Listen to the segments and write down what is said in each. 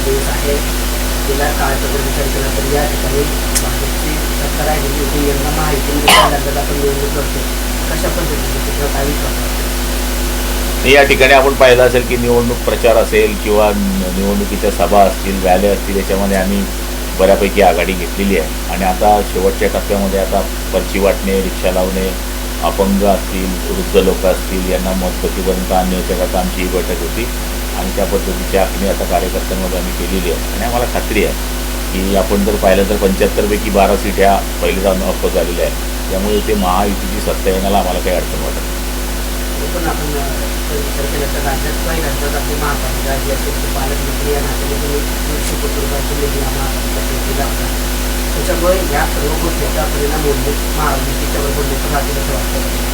दिवस आहे गेल्या काळाचा विचार केला तर या ठिकाणी भाजपची सरकार आहे होती आपण निवडणूक करतो कशा पद्धतीने काय या ठिकाणी आपण पाहिलं असेल की निवडणूक प्रचार असेल किंवा निवडणुकीच्या सभा असतील रॅली असतील याच्यामध्ये आम्ही बऱ्यापैकी आघाडी घेतलेली आहे. आणि आता शेवटच्या टप्प्यामध्ये आता पर्ची वाटणे रिक्षा लावणे अपंग असतील वृद्ध लोक असतील यांना मतपतीपर्यंत आणण्याच्याकरता आमची ही बैठक होती. आणि त्या पद्धतीची आखणी आता कार्यकर्त्यांमध्ये आम्ही केलेली आहे. आणि आम्हाला खात्री आहे की आपण जर पाहिलं तर पंच्याहत्तरपैकी बारा सीट ह्या पहिले जाऊन अप्प झालेल्या आहेत. त्यामुळे ते महायुतीची सत्ता येण्याला आम्हाला काही अडचण वाटत नाही. पण आपण अं, जर विचार केला तर राज्यात पहिल्यांदाच आपली महापालिका जी असेल ती पालकमंत्री या नात्याने तुम्ही दीडशे कोटी रुपयाची निधी या महापालिका त्याच्यामुळे या सर्व गोष्टीचा परिणाम होईल महायुतीच्या बरोबर लोक राहतील असं वाटतं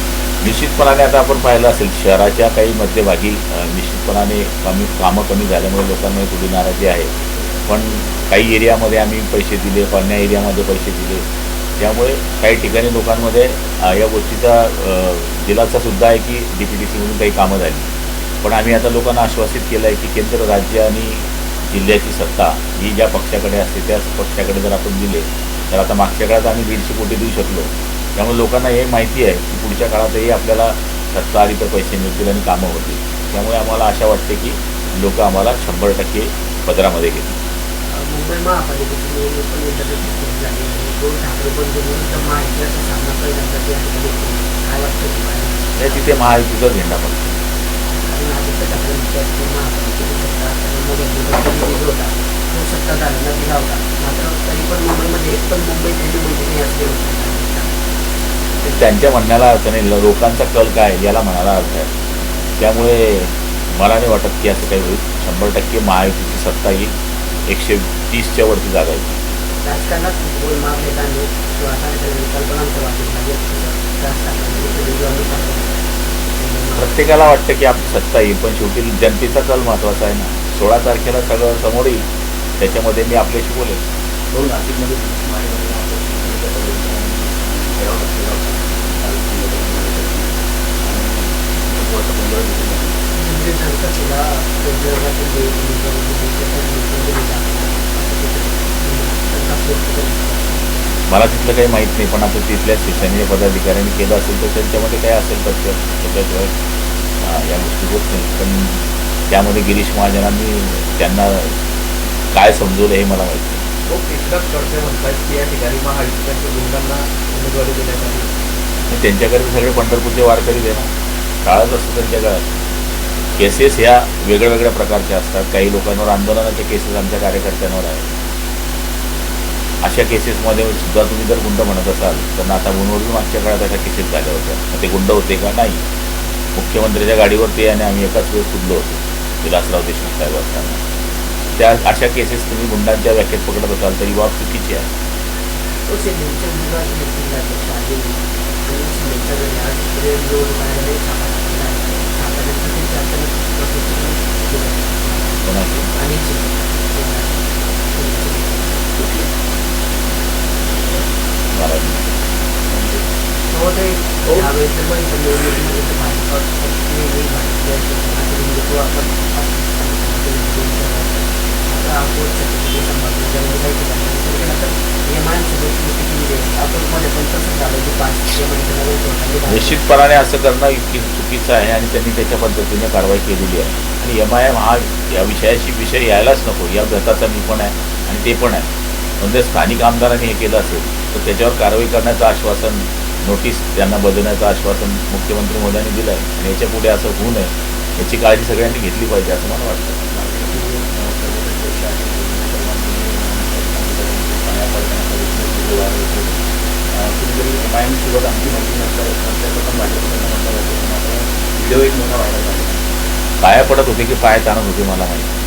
निश्चितपणाने आता आपण पाहिलं असेल शहराच्या काही मध्यभागी निश्चितपणाने कमी कामं कमी झाल्यामुळे लोकांमध्ये थोडी नाराजी आहे पण काही एरियामध्ये आम्ही पैसे दिले अन्य एरियामध्ये पैसे दिले त्यामुळे काही ठिकाणी लोकांमध्ये या गोष्टीचा दिलासा सुद्धा आहे की डी पी टी सीमधून काही कामं झाली. पण आम्ही आता लोकांना आश्वासित केलं आहे की केंद्र राज्य आणि जिल्ह्याची सत्ता ही ज्या पक्षाकडे असते त्याच पक्षाकडे जर आपण दिले तर आता मागच्या काळात आम्ही दीडशे कोटी देऊ शकलो. त्यामुळे लोकांना हे माहिती आहे की पुढच्या काळातही आपल्याला सत्ता आली तर पैसे मिळतील आणि कामं होतील. त्यामुळे आम्हाला आशा वाटते की लोक आम्हाला शंभर टक्के पदरामध्ये घेतील. मुंबई महापालिकेची निवडणूक पण एकदा तिथे महायुतीचा झेंडा पडतो दिला होता मात्र तरी पण. मुंबईमध्ये एक पण मुंबई असले होते त्यांच्या म्हणण्याला अर्थ नाही. लोकांचा कल काय याला म्हणायला अर्थ आहे. त्यामुळे मला नाही वाटत की असं काही होईल. शंभर टक्के महायुतीची सत्ता येईल एकशे तीसच्या वरती जागा येईल राजकारणात गोलमाल नेत्यांनी किंवा आता कल्पनांचं म्हणजे राजकारणामध्ये प्रत्येकाला वाटतं की आपली सत्ता येईल पण शेवटी जनतेचा कल महत्त्वाचा आहे ना. सोळा तारखेला सगळं समोर येईल. त्याच्यामध्ये मी आपल्याशी बोलेन दोन नाशिकमध्ये मला तिथलं काही माहीत नाही पण आता तिथल्या शिवसेनेच्या पदाधिकाऱ्यांनी केलं असेल तर त्यांच्यामध्ये काय असेल तथ्य? त्याच्याशिवाय या गोष्टी होत नाही पण त्यामध्ये गिरीश महाजनांनी त्यांना काय समजवलं हे मला माहीत नाही. आणि त्यांच्याकडे सगळे पंढरपूरचे वारकरी दे ना काळच असतं त्यांच्या काळात. केसेस ह्या वेगळ्या वेगळ्या प्रकारच्या असतात. काही लोकांवर आंदोलनाच्या केसेस आमच्या कार्यकर्त्यांवर आहेत. अशा केसेसमध्ये सुद्धा तुम्ही जर गुंड म्हणत असाल तर नाथा मुनवरून मागच्या काळात अशा केसेस झाल्या होत्या. मग ते गुंड होते का? नाही. मुख्यमंत्र्याच्या गाडीवरती आणि आम्ही एकाच वेळेस कुदलो होतो? विलासराव देशमुख साहेब असताना. त्या अशा केसेस तुम्ही गुंडांच्या व्याख्येत पकडत असाल तरी बाब चुकीची आहे. तो पण निश्चितपणाने असं करणं इतकी चुकीचं आहे आणि त्यांनी त्याच्या पद्धतीने कारवाई केलेली आहे. आणि एम आय एम हा या विषयाशी विषय यायलाच नको. या गटाचा मी पण आहे आणि ते पण आहे. म्हणजे स्थानिक आमदारांनी हे केलं असेल तर त्याच्यावर कारवाई करण्याचं आश्वासन नोटीस त्यांना बदलण्याचं आश्वासन मुख्यमंत्री मोदयांनी दिलं आहे आणि याच्यापुढे असं होऊ नये याची काळजी सगळ्यांनी घेतली पाहिजे असं मला वाटतं. कुठेतरी माहिती पण पाया पडत होते की पाय ताणत होते मला माहिती.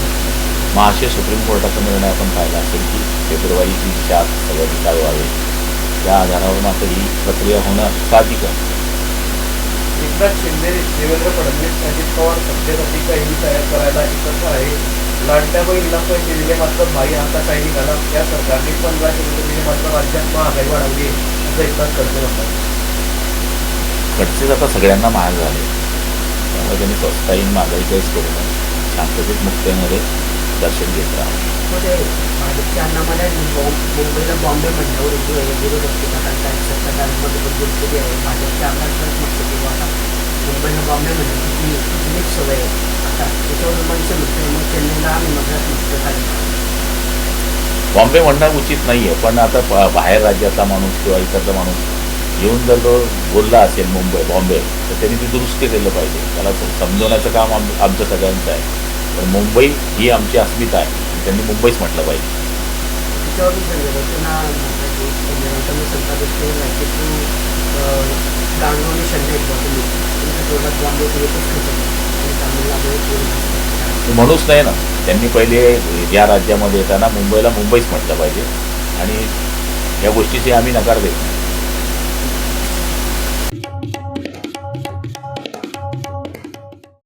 आज महाराष्ट्र सुप्रीम कोर्टाचा निर्णय आपण पाहिला असेल की फेब्रुवारीची चार सगळं निकाल व्हावे. त्या आधारावरून आता ही प्रक्रिया होणं साहजिक आहे. एकनाथ शिंदे देवेंद्र फडणवीस अजित पवार सत्तेसाठी काही तयार करायला एकत्र आहे. लाडक्या बहिणीला पैसे दिले मात्र भाई आता काही निघाला. या सरकारने पंधराशे रुपये दिले मात्र राज्यात महागाई वाढवली असं एकनाथ खडसे म्हणतात. खर्चेच आता सगळ्यांना महाग झाले. त्यामुळे त्यांनी स्वस्ताईन महागाईचाच करू नये शांततेत मुक्तेमध्ये दर्शन घेत मुंबईला बॉम्बे म्हणल्यावर आहे भाजपच्या आमदार म्हटलं की आता मुंबईला बॉम्बे म्हणलं की नीट सवय आहे. आता त्याच्यावर मनसे म्हणतोय मग चेन्नईला आम्ही मद्रास म्हणतो चालेल बॉम्बे म्हणणं उचित नाही आहे पण आता बाहेर राज्यातला माणूस किंवा इकडचा माणूस येऊन जर तो बोलला असेल मुंबई बॉम्बे तर त्यांनी ती दुरुस्ती केलं पाहिजे. त्याला सम- समजवण्याचं काम आम आमचं सगळ्यांचं आहे. पण मुंबई ही आमची अस्मिता आहे. त्यांनी मुंबईच म्हटलं पाहिजे. म्हणूच नाही ना. त्यांनी पहिले या राज्यामध्ये येताना मुंबईला मुंबईच म्हटलं पाहिजे. आणि या गोष्टीची आम्ही नकार देत नाही.